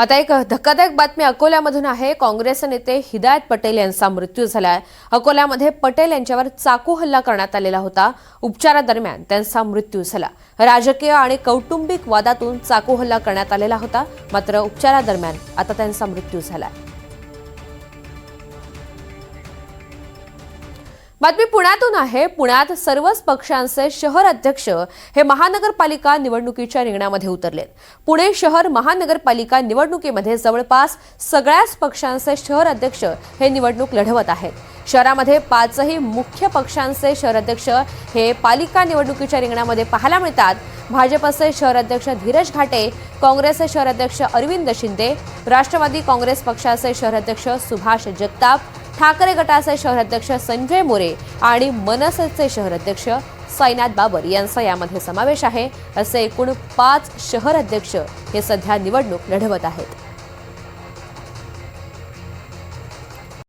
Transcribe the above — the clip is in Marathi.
आता एक धक्कादायक बातमी अकोल्यामधून आहे. काँग्रेस नेते हिदायत पटेल यांचा मृत्यू झालाय. अकोल्यामध्ये पटेल यांच्यावर चाकू हल्ला करण्यात आलेला होता. उपचारादरम्यान त्यांचा मृत्यू झाला. राजकीय आणि कौटुंबिक वादातून चाकू हल्ला करण्यात आलेला होता. मात्र उपचारादरम्यान आता त्यांचा मृत्यू झालाय. बातमी पुण्यातून आहे. पुण्यात सर्वच पक्षांचे शहर अध्यक्ष हे महानगरपालिका निवडणुकीच्या रिंगणामध्ये उतरलेत. पुणे शहर महानगरपालिका निवडणुकीमध्ये जवळपास सगळ्याच पक्षांचे शहर अध्यक्ष हे निवडणूक लढवत आहेत. शहरामध्ये पाचही मुख्य पक्षांचे शहर अध्यक्ष हे पालिका निवडणुकीच्या रिंगणामध्ये पाहायला मिळतात. भाजपचे शहर अध्यक्ष धीरज घाटे काँग्रेसचे शहर अध्यक्ष अरविंद शिंदे राष्ट्रवादी काँग्रेस पक्षाचे शहर अध्यक्ष सुभाष जगताप ठाकरे गटाचे शहराध्यक्ष संजय मोरे आणि मनसेचे शहराध्यक्ष साईनाथ बाबर यांचा यामध्ये समावेश आहे. असे एकूण पाच शहराध्यक्ष हे सध्या निवडणूक लढवत आहेत.